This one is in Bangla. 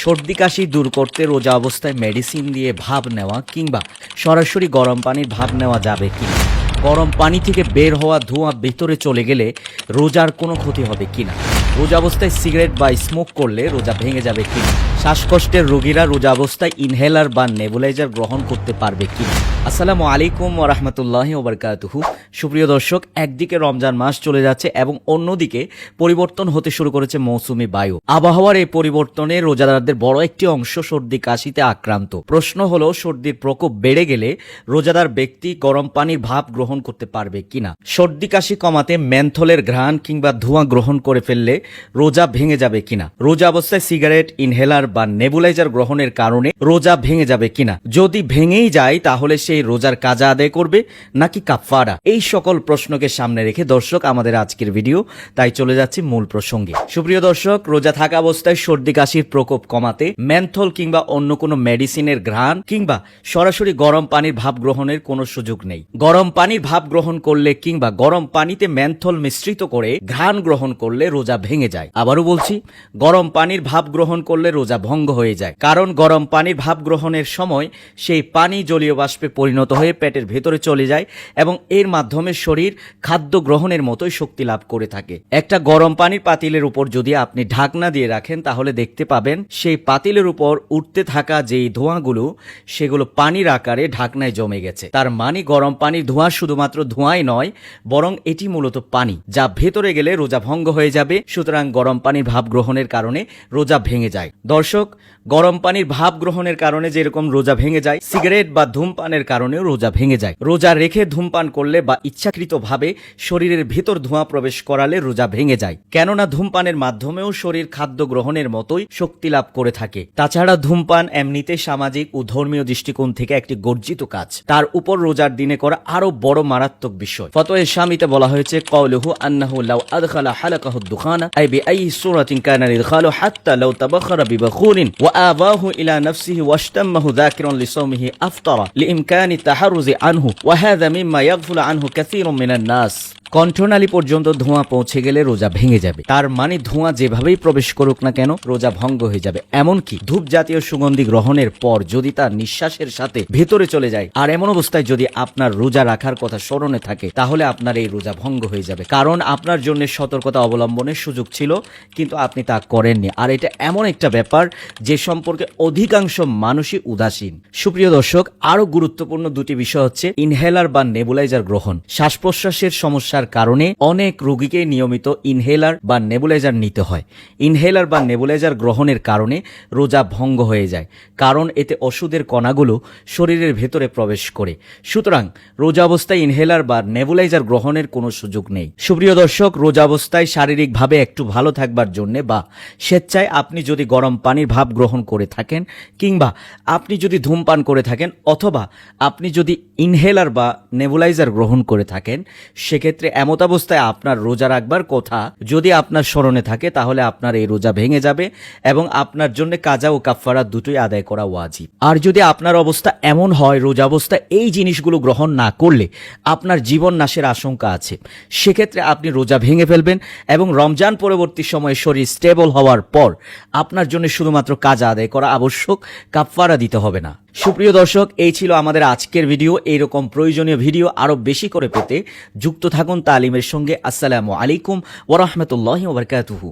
সর্দি কাশি দূর করতে রোজা অবস্থায় মেডিসিন দিয়ে ভাব নেওয়া কিংবা সরাসরি গরম পানির ভাব নেওয়া যাবে কি না? গরম পানি থেকে বের হওয়া ধোঁয়া ভেতরে চলে গেলে রোজার কোনো ক্ষতি হবে কি না? রোজা অবস্থায় সিগারেট বা স্মোক করলে রোজা ভেঙে যাবে কি না? শ্বাসকষ্টের রোগীরা রোজা অবস্থায় ইনহেলার বা নেবুলাইজার গ্রহণ করতে পারবে কিনা আসসালামু আলাইকুম ওরহমতুল্লাহ ওবরকাতুহু সুপ্রিয় দর্শক, একদিকে রমজান মাস চলে যাচ্ছে এবং অন্যদিকে পরিবর্তন হতে শুরু করেছে মৌসুমি বায়ু। আবহাওয়ার এই পরিবর্তনে রোজাদারদের বড় একটি অংশ সর্দি কাশিতে আক্রান্ত। প্রশ্ন হলো, সর্দির প্রকোপ বেড়ে গেলে রোজাদার ব্যক্তি গরম পানির ভাপ গ্রহণ করতে পারবে কিনা? সর্দি কাশি কমাতে ম্যানথলের ঘ্রাণ কিংবা ধোঁয়া গ্রহণ করে ফেললে রোজা ভেঙে যাবে কিনা? রোজা অবস্থায় সিগারেট, ইনহেলার বা নেবুলাইজার গ্রহণের কারণে রোজা ভেঙে যাবে কিনা? যদি ভেঙেই যায়, তাহলে সেই রোজার কাজা আদায় করবে নাকি কাফারা এই সকল প্রশ্নকে সামনে রেখে দর্শক, আমাদের আজকের ভিডিও, তাই চলে যাচ্ছি মূল প্রসঙ্গে। সুপ্রিয় দর্শক, রোজা থাকা অবস্থায় সর্দি কাশির প্রকোপ কমাতে ম্যানথল কিংবা অন্য কোনো মেডিসিনের ঘ্রাণ কিংবা সরাসরি গরম পানির ভাব গ্রহণের কোনো সুযোগ নেই। গরম পানির ভাব গ্রহণ করলে কিংবা গরম পানিতে ম্যানথল মিশ্রিত করে ঘ্রাণ গ্রহণ করলে রোজা ভেঙে যায়। আবারও বলছি, গরম পানির ভাব গ্রহণ করলে রোজা ভঙ্গ হয়ে যায়। কারণ গরম পানির ভাব গ্রহণের সময় সেই পানি জলীয় বাষ্পে পরিণত হয়ে পেটের ভেতরে চলে যায় এবং এর মাধ্যমে শরীর খাদ্য গ্রহণের মতোই শক্তি লাভ করে থাকে। একটা গরম পানির পাতিলের উপর যদি আপনি ঢাকনা দিয়ে রাখেন, তাহলে দেখতে পাবেন সেই পাতিলের উপর উঠতে থাকা যেই ধোঁয়াগুলো, সেগুলো পানির আকারে ঢাকনায় জমে গেছে। তার মানে গরম পানির ধোঁয়া শুধুমাত্র ধোঁয়াই নয়, বরং এটি মূলত পানি, যা ভেতরে গেলে রোজা ভঙ্গ হয়ে যাবে। সুতরাং গরম পানির ভাব গ্রহণের কারণে রোজা ভেঙে যায়। দর্শক, গরম পানির ভাব গ্রহণের কারণে যেরকম রোজা ভেঙে যায়, সিগারেট বা ধূমপানের কারণেও রোজা ভেঙে যায়। রোজা রেখে ধূমপান করলে বা ইচ্ছাকৃতভাবে শরীরের ভেতর ধোঁয়া প্রবেশ করালে রোজা ভেঙে যায়। কেননা ধূমপানের মাধ্যমেও শরীর খাদ্য গ্রহণের মতোই শক্তি লাভ করে থাকে। তাছাড়া ধূমপান এমনিতে সামাজিক ও ধর্মীয় দৃষ্টিকোণ থেকে একটি গর্জিত কাজ। তার উপর রোজার দিনে করা আরও বড় মারাত্মক বিষয়। ফতোয়ে স্বামীতে বলা হয়েছে, কওলুহু আন্নাহু লাউ আদখালা হালাকাহু দুখানা, আই বিআই সূরাতিন কানা ইদখালু হাত্তা লাউ তাবাখারা বিবখুরিন ওয়া আবাহু ইলা নাফসিহি ওয়াশতাম্মাহু যাকিরান লিসাওমিহি আফতারা, লিইমকানি بيان التحرز عنه وهذا مما يغفل عنه كثير من الناس. কণ্ঠনালী পর্যন্ত ধোঁয়া পৌঁছে গেলে রোজা ভেঙে যাবে। তার মানে ধোঁয়া যেভাবেই প্রবেশ করুক না কেন, রোজা ভঙ্গ হয়ে যাবে। এমনকি ধূপ জাতীয় সুগন্ধি গ্রহণের পর যদি তার নিঃশ্বাসের সাথে ভেতরে চলে যায়, আর এমন অবস্থায় যদি আপনার রোজা রাখার কথা স্মরণে থাকে, তাহলে আপনার এই রোজা ভঙ্গ হয়ে যাবে। কারণ আপনার জন্য সতর্কতা অবলম্বনের সুযোগ ছিল, কিন্তু আপনি তা করেননি। আর এটা এমন একটা ব্যাপার যে সম্পর্কে অধিকাংশ মানুষই উদাসীন। সুপ্রিয় দর্শক আরও গুরুত্বপূর্ণ দুটি বিষয় হচ্ছে ইনহেলার বা নেবুলাইজার গ্রহণ। শ্বাস প্রশ্বাসের সমস্যার কারণে অনেক রোগীকে নিয়মিত ইনহেলার বা নেবুলাইজার নিতে হয়। ইনহেলার বা নেবুলাইজার গ্রহণের কারণে রোজা ভঙ্গ হয়ে যায়, কারণ এতে ওষুধের কণাগুলো শরীরের ভেতরে প্রবেশ করে। সুতরাং রোজা অবস্থায় ইনহেলার বা নেবুলাইজার গ্রহণের কোনো সুযোগ নেই। সুপ্রিয় দর্শক, রোজা অবস্থায় শারীরিকভাবে একটু ভালো থাকবার জন্য বা স্বেচ্ছায় আপনি যদি গরম পানির ভাব গ্রহণ করে থাকেন কিংবা আপনি যদি ধূমপান করে থাকেন অথবা আপনি যদি ইনহেলার বা নেবুলাইজার গ্রহণ করে থাকেন, সেক্ষেত্রে এমত অবস্থায় আপনার রোজা রাখবার কথা যদি আপনার স্মরণে থাকে, তাহলে আপনার এই রোজা ভেঙে যাবে এবং আপনার জন্য কাজা ও কাফারা দুটোই আদায় করা ওয়াজিব। আর যদি আপনার অবস্থা এমন হয়, রোজা অবস্থায় এই জিনিসগুলো গ্রহণ না করলে আপনার জীবন নাশের আশঙ্কা আছে। সেক্ষেত্রে আপনি রোজা ভেঙে ফেলবেন এবং রমজান পরবর্তী সময়ে শরীর স্টেবল হওয়ার পর আপনার জন্য শুধুমাত্র কাজা আদায় করা আবশ্যক কাফারা দিতে হবে না। সুপ্রিয় দর্শক, এই ছিল আমাদের আজকের ভিডিও। এইরকম প্রয়োজনীয় ভিডিও আরও বেশি করে পেতে যুক্ত থাকুন তালিমের সঙ্গে। আসসালামু আলাইকুম ওরহমতুল্লাহ ওবরকাতুহু